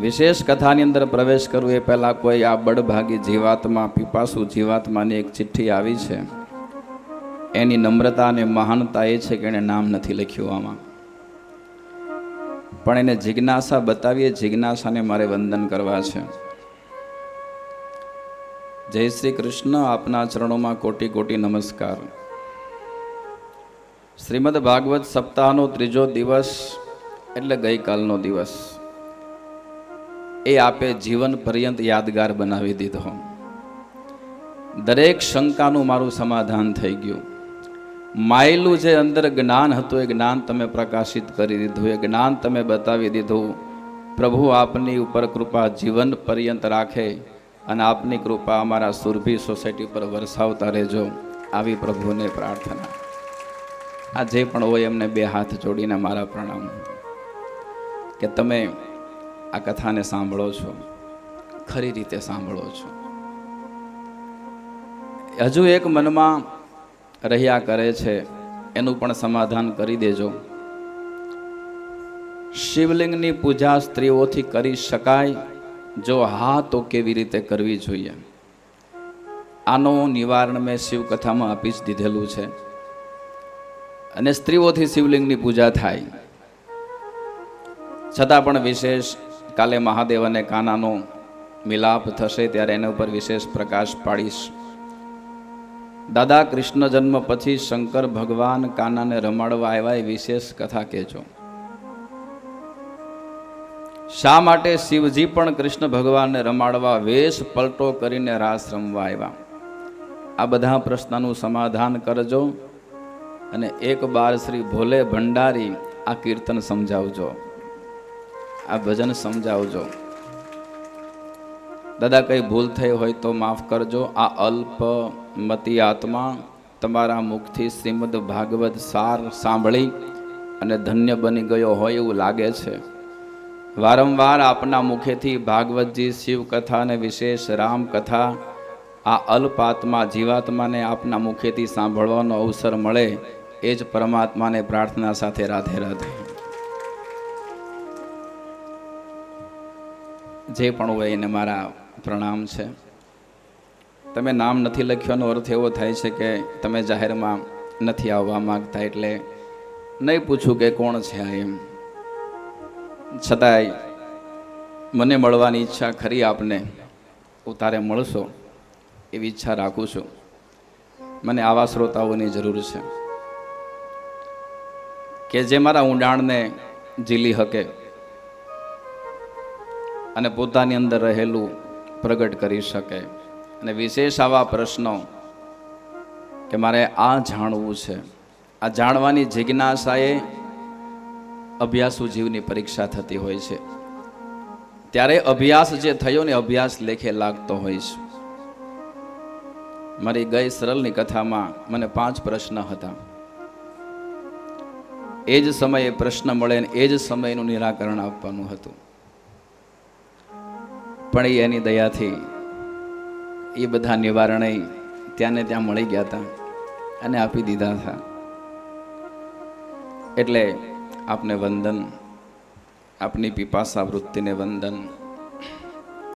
વિશેષ કથાની અંદર પ્રવેશ કરવું એ પહેલાં કોઈ આ બળભાગી જીવાત્મા, પીપાસુ જીવાત્માની એક ચિઠ્ઠી આવી છે. એની નમ્રતા અને મહાનતા એ છે કે એણે નામ નથી લખ્યું આમાં. પણ એને જિજ્ઞાસા બતાવીએ, જિજ્ઞાસાને મારે વંદન કરવા છે. જય શ્રી કૃષ્ણ, આપના ચરણોમાં કોટી કોટી નમસ્કાર. શ્રીમદ ભાગવત સપ્તાહનો ત્રીજો દિવસ એટલે ગઈકાલનો દિવસ. એ આપે જીવન પર્યંત યાદગાર બનાવી દીધો. દરેક શંકાનું મારું સમાધાન થઈ ગયું. માયલું જે અંદર જ્ઞાન હતું એ જ્ઞાન તમે પ્રકાશિત કરી દીધું, એ જ્ઞાન તમે બતાવી દીધું. પ્રભુ આપની ઉપર કૃપા જીવન પર્યંત રાખે અને આપની કૃપા અમારા સુરભી સોસાયટી પર વરસાવતા રહેજો. આવી પ્રભુને પ્રાર્થના. આ જે પણ હોય એમને બે હાથ જોડીને મારા પ્રણામ. કે તમે આ કથાને સાંભળો છો? ખરી રીતે સાંભળો છો. હજુ એક મનમાં રહ્યા કરે છે, એનું પણ સમાધાન કરી દેજો. શિવલિંગની પૂજા સ્ત્રીઓથી કરી શકાય, જો હા તો કેવી રીતે કરવી જોઈએ? આનો નિવારણ મેં શિવકથામાં આપી જ દીધેલું છે. અને સ્ત્રીઓથી શિવલિંગની પૂજા થાય. છતાં પણ વિશેષ કાલે મહાદેવ અને કાનાનો મિલાપ થશે ત્યારે એના ઉપર વિશેષ પ્રકાશ પાડીશ. દાદા, કૃષ્ણ જન્મ પછી શંકર ભગવાન કાનાને રમાડવા આવ્યા એ વિશેષ કથા કહેજો. શા માટે શિવજી પણ કૃષ્ણ ભગવાનને રમાડવા વેશ પલટો કરીને રાસ રમવા આવ્યા? આ બધા પ્રશ્નનું સમાધાન કરજો અને એક બાર શ્રી ભોલે ભંડારી આ કીર્તન સમજાવજો. આ ભજન સમજાવજો. દાદા, કઈ ભૂલ થઈ હોય તો માફ કરજો. આ અલ્પ મતી આત્મા તમારા મુખથી શ્રીમદ ભાગવત સાર સાંભળી અને ધન્ય બની ગયો હોય એવું લાગે છે. વારંવાર આપના મુખેથી ભાગવતજી શિવકથા અને વિશેષ રામકથા આ અલ્પ આત્મા જીવાત્માને આપના મુખેથી સાંભળવાનો અવસર મળે એ જ પરમાત્માને પ્રાર્થના સાથે રાધે રાધે. જે પણ હોય એને મારા પ્રણામ છે. તમે નામ નથી લખ્યોનો અર્થ એવો થાય છે કે તમે જાહેરમાં નથી આવવા માંગતા એટલે નહીં પૂછું કે કોણ છે આ એમ. છતાંય મને મળવાની ઈચ્છા ખરી આપને. ઉતારે મળશો એવી ઈચ્છા રાખું છું. મને આવા શ્રોતાઓની જરૂર છે. કે જે મારા ઊંડાણને ઝીલી શકે અને પોતાની અંદર રહેલું પ્રગટ કરી શકે. અને વિશેષ આવા પ્રશ્નો કે મારે આ જાણવું છે. આ જાણવાની જિજ્ઞાસાએ અભ્યાસુ જીવની પરીક્ષા થતી હોય છે. ત્યારે અભ્યાસ જે થયો ને અભ્યાસ લેખે લાગતો હોય છે. મારી ગઈ સરળની કથામાં મને પાંચ પ્રશ્ન હતા. એ જ સમયે પ્રશ્ન મળે ને એ જ સમયનું નિરાકરણ આપવાનું હતું. પણ એ એની દયાથી એ બધા નિવારણે ત્યાં ને ત્યાં મળી ગયા હતા અને આપી દીધા હતા. એટલે આપને વંદન, આપની પીપાસા વૃત્તિને વંદન